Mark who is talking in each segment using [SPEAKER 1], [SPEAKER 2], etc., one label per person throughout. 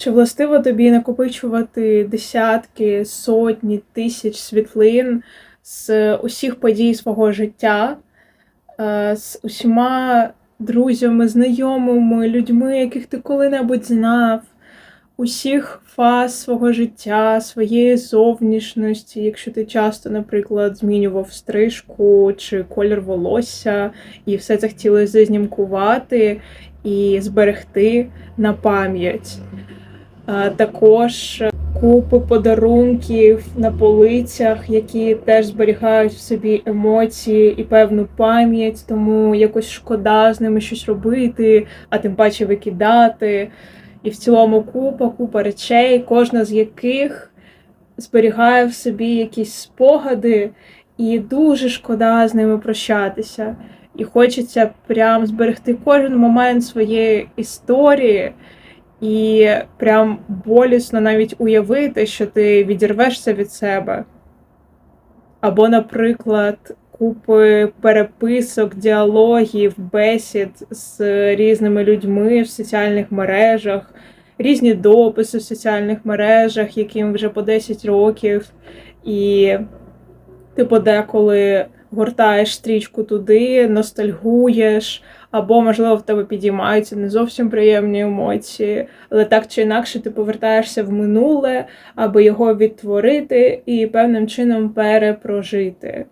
[SPEAKER 1] Чи властиво тобі накопичувати десятки, сотні тисяч світлин з усіх подій свого життя, е, з усіма друзями, знайомими, людьми, яких ти коли-небудь знав, усіх фаз свого життя, своєї зовнішності, якщо ти часто, наприклад, змінював стрижку чи колір волосся, і все це хотілося зазнімкувати і зберегти на пам'ять. Також купи подарунків на полицях, які теж зберігають в собі емоції і певну пам'ять, тому якось шкода з ними щось робити, а тим паче викидати. І в цілому купа, купа речей, кожна з яких зберігає в собі якісь спогади, і дуже шкода з ними прощатися. І хочеться прям зберегти кожен момент своєї історії. І прям болісно навіть уявити, що ти відірвешся від себе. Або, наприклад, купи переписок, діалогів, бесід з різними людьми в соціальних мережах, різні дописи в соціальних мережах, яким вже по 10 років, і ти подеколи гортаєш стрічку туди, ностальгуєш, або, можливо, в тебе підіймаються не зовсім приємні емоції, але так чи інакше ти повертаєшся в минуле, аби його відтворити і певним чином перепрожити.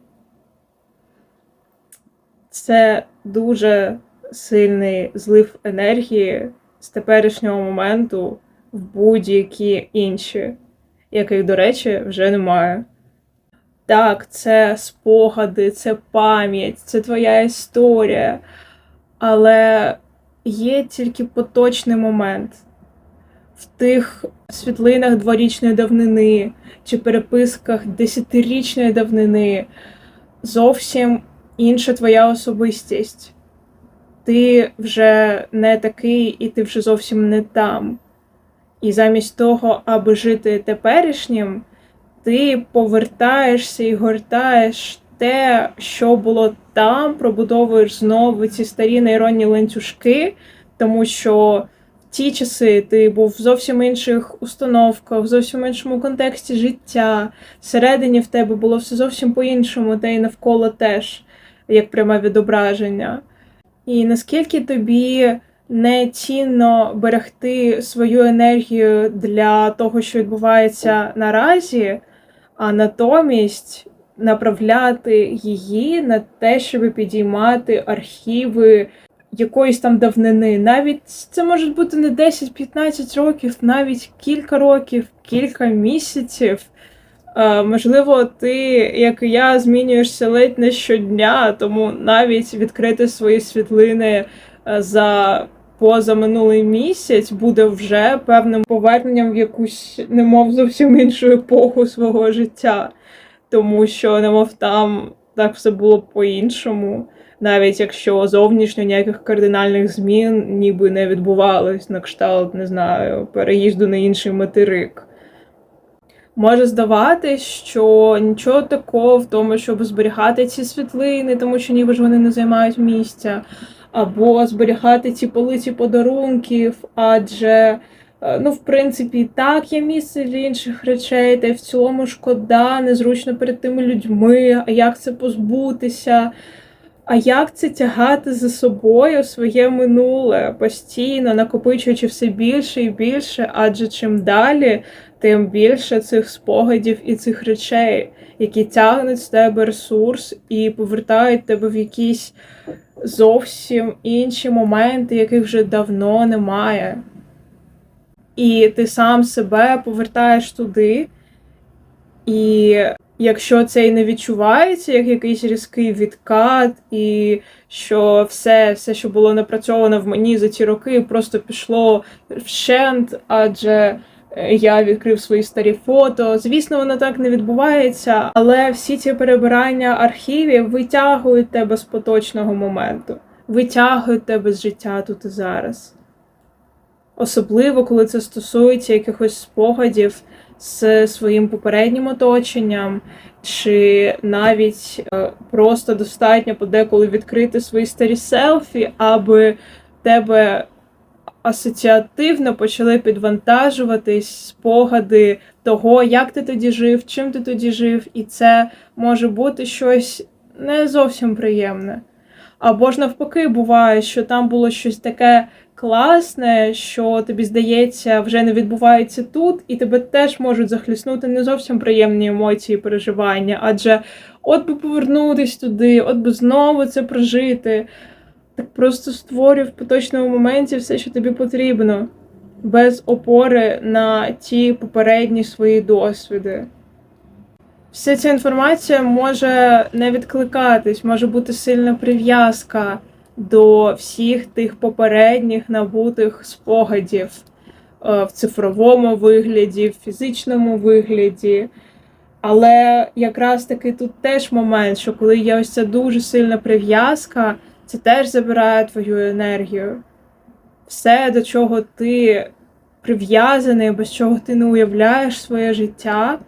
[SPEAKER 1] Це дуже сильний злив енергії з теперішнього моменту в будь-які інші, яких, до речі, вже немає. Так, це спогади, це пам'ять, це твоя історія, але є тільки поточний момент. В тих світлинах дворічної давнини чи переписках десятирічної давнини зовсім інша твоя особистість. Ти вже не такий, і ти вже зовсім не там. І замість того, аби жити теперішнім, ти повертаєшся і гортаєш те, що було там, пробудовуєш знову ці старі нейронні ланцюжки, тому що в ті часи ти був в зовсім інших установках, в зовсім іншому контексті життя. Всередині в тебе було все зовсім по-іншому, та й навколо теж, як пряме відображення. І наскільки тобі не цінно берегти свою енергію для того, що відбувається наразі, а натомість направляти її на те, щоб підіймати архіви якоїсь там давнини. Навіть це може бути не 10-15 років, навіть кілька років, кілька місяців. Е, можливо, ти, як і я, змінюєшся ледь не щодня, тому навіть відкрити свої світлини е, за позаминулий місяць буде вже певним поверненням в якусь, немов зовсім іншу епоху свого життя, тому що, немов там так все було по-іншому, навіть якщо зовнішньо ніяких кардинальних змін ніби не відбувалось на кшталт, не знаю, переїзду на інший материк. Може здаватись, що нічого такого в тому, щоб зберігати ці світлини, тому що ніби ж вони не займають місця або зберігати ці полиці подарунків, адже, ну, в принципі, так є місце для інших речей, та й в цілому шкода, незручно перед тими людьми, а як це позбутися. А як це тягати за собою своє минуле постійно накопичуючи все більше і більше, адже чим далі, тим більше цих спогадів і цих речей, які тягнуть з тебе ресурс і повертають тебе в якісь зовсім інші моменти, яких вже давно немає. І ти сам себе повертаєш туди, і якщо це і не відчувається як якийсь різкий відкат, і що все, все, що було напрацьовано в мені за ці роки, просто пішло вщент, адже е, я відкрив свої старі фото. Звісно, воно так не відбувається, але всі ці перебирання архівів витягують тебе з поточного моменту, витягують тебе з життя тут і зараз. Особливо, коли це стосується якихось спогадів з своїм попереднім оточенням, чи навіть е, просто достатньо подеколи відкрити свої старі селфі, аби тебе асоціативно почали підвантажуватись спогади того, як ти тоді жив, чим ти тоді жив, і це може бути щось не зовсім приємне. Або ж навпаки, буває, що там було щось таке класне, що тобі здається, вже не відбувається тут, і тебе теж можуть захліснути не зовсім приємні емоції, переживання, адже от би повернутись туди, от би знову це прожити. Так просто створюй в поточному моменті все, що тобі потрібно, без опори на ті попередні свої досвіди. Вся ця інформація може не відкликатись, може бути сильна прив'язка до всіх тих попередніх набутих спогадів е, в цифровому вигляді, в фізичному вигляді. Але якраз таки тут теж момент, що коли є ось ця дуже сильна прив'язка, це теж забирає твою енергію. Все, до чого ти прив'язаний, без чого ти не уявляєш своє життя,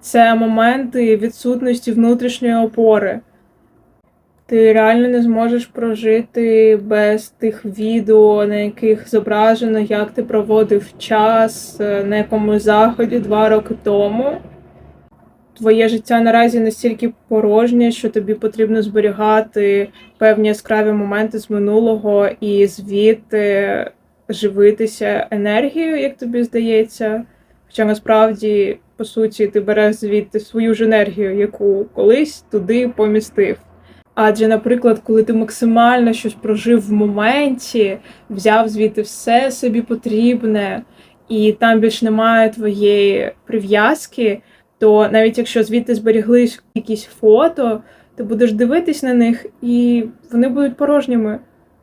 [SPEAKER 1] це моменти відсутності внутрішньої опори. Ти реально не зможеш прожити без тих відео, на яких зображено, як ти проводив час е, на якомусь заході два роки тому. Твоє життя наразі настільки порожнє, що тобі потрібно зберігати певні яскраві моменти з минулого і звідти живитися енергією, як тобі здається. Хоча насправді, по суті, ти береш звідти свою ж енергію, яку колись туди помістив. Адже, наприклад, коли ти максимально щось прожив в моменті, взяв звідти все собі потрібне, і там більш немає твоєї прив'язки, то навіть якщо звідти зберіглись якісь фото, ти будеш дивитись на них, і вони будуть порожніми,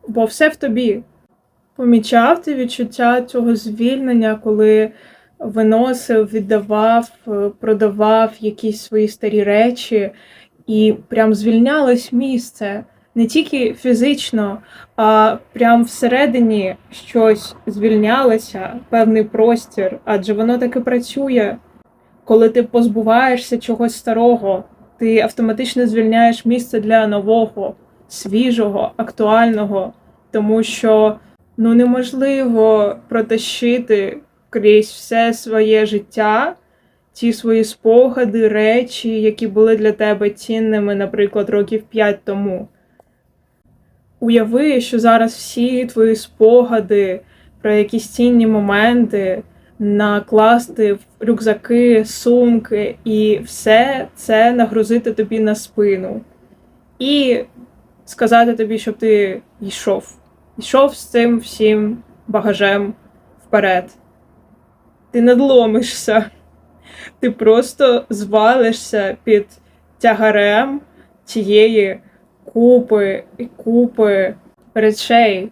[SPEAKER 1] бо все в тобі. Помічав ти відчуття цього звільнення, коли виносив, віддавав, продавав якісь свої старі речі і прям звільнялось місце. Не тільки фізично, а прям всередині щось звільнялося, певний простір, адже воно таки працює. Коли ти позбуваєшся чогось старого, ти автоматично звільняєш місце для нового, свіжого, актуального, тому що ну неможливо протащити крізь все своє життя ті свої спогади, речі, які були для тебе цінними, наприклад, років п'ять тому. Уяви, що зараз всі твої спогади про якісь цінні моменти накласти в рюкзаки, сумки і все це нагрузити тобі на спину. І сказати тобі, щоб ти йшов. Йшов з цим всім багажем вперед. Ти надломишся ти просто звалишся під тягарем цієї купи і купи речей.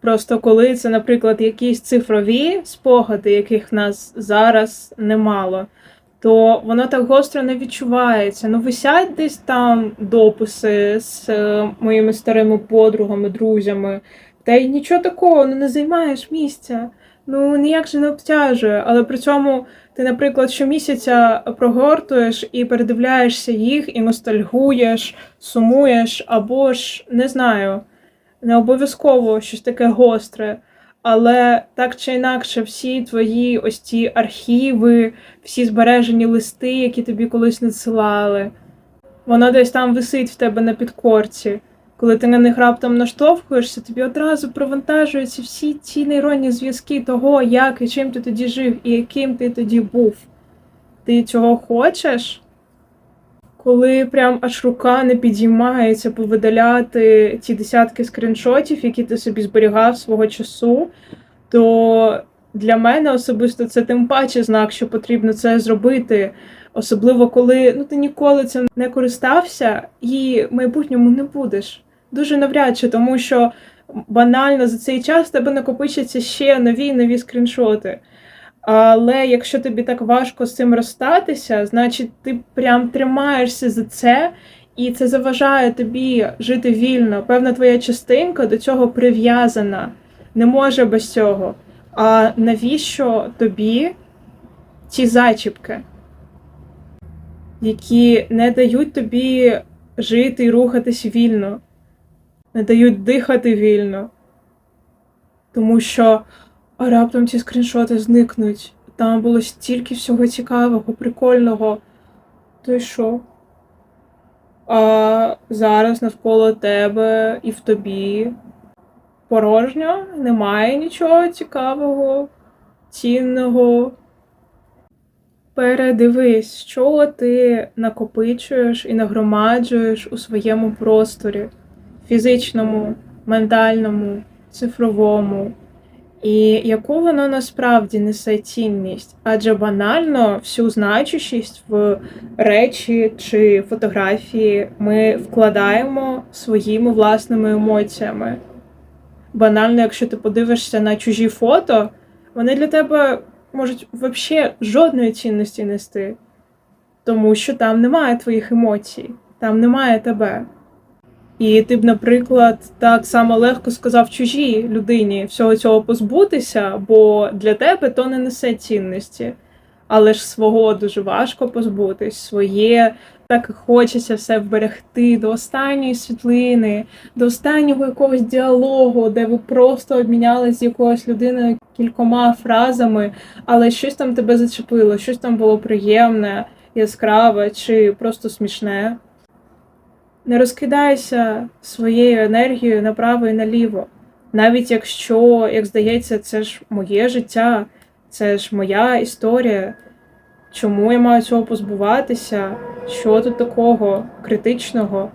[SPEAKER 1] Просто коли це, наприклад, якісь цифрові спогади, яких в нас зараз немало, то воно так гостро не відчувається. Ну, висять десь там дописи з е, моїми старими подругами, друзями, та й нічого такого, ну не займаєш місця. Ну ніяк же не обтяжує, але при цьому ти, наприклад, щомісяця прогортуєш і передивляєшся їх, і ностальгуєш, сумуєш, або ж не знаю, не обов'язково щось таке гостре. Але так чи інакше, всі твої ось ці архіви, всі збережені листи, які тобі колись надсилали, воно десь там висить в тебе на підкорці. Коли ти на них раптом наштовхуєшся, тобі одразу провантажуються всі ці нейронні зв'язки того, як і чим ти тоді жив, і яким ти тоді був. Ти цього хочеш? Коли прям аж рука не підіймається повидаляти ті десятки скріншотів, які ти собі зберігав свого часу, то для мене особисто це тим паче знак, що потрібно це зробити. Особливо коли ну ти ніколи цим не користався і в майбутньому не будеш. Дуже навряд чи, тому що банально за цей час в тебе накопичаться ще нові і нові скріншоти. Але якщо тобі так важко з цим розстатися, значить ти прям тримаєшся за це, і це заважає тобі жити вільно. Певна твоя частинка до цього прив'язана, не може без цього. А навіщо тобі ці зачіпки, які не дають тобі жити і рухатись вільно? Не дають дихати вільно. Тому що раптом ці скріншоти зникнуть. Там було стільки всього цікавого, прикольного. То й що? А зараз навколо тебе і в тобі порожньо, немає нічого цікавого, цінного. Передивись, що ти накопичуєш і нагромаджуєш у своєму просторі фізичному, ментальному, цифровому, і яку воно насправді несе цінність, адже банально всю значущість в речі чи фотографії ми вкладаємо своїми власними емоціями. Банально, якщо ти подивишся на чужі фото, вони для тебе можуть взагалі жодної цінності нести, тому що там немає твоїх емоцій, там немає тебе. І ти б, наприклад, так само легко сказав чужій людині всього цього позбутися, бо для тебе то не несе цінності. Але ж свого дуже важко позбутись, своє так хочеться все вберегти до останньої світлини, до останнього якогось діалогу, де ви просто обмінялись з якоюсь людиною кількома фразами, але щось там тебе зачепило, щось там було приємне, яскраве чи просто смішне. Не розкидайся своєю енергією направо і наліво. Навіть якщо, як здається, це ж моє життя, це ж моя історія. Чому я маю цього позбуватися? Що тут такого критичного?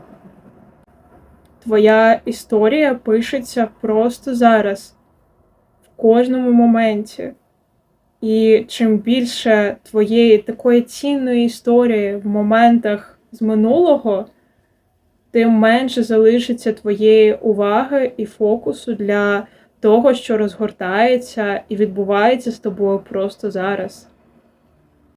[SPEAKER 1] Твоя історія пишеться просто зараз, в кожному моменті. І чим більше твоєї такої цінної історії в моментах з минулого, тим менше залишиться твоєї уваги і фокусу для того, що розгортається і відбувається з тобою просто зараз.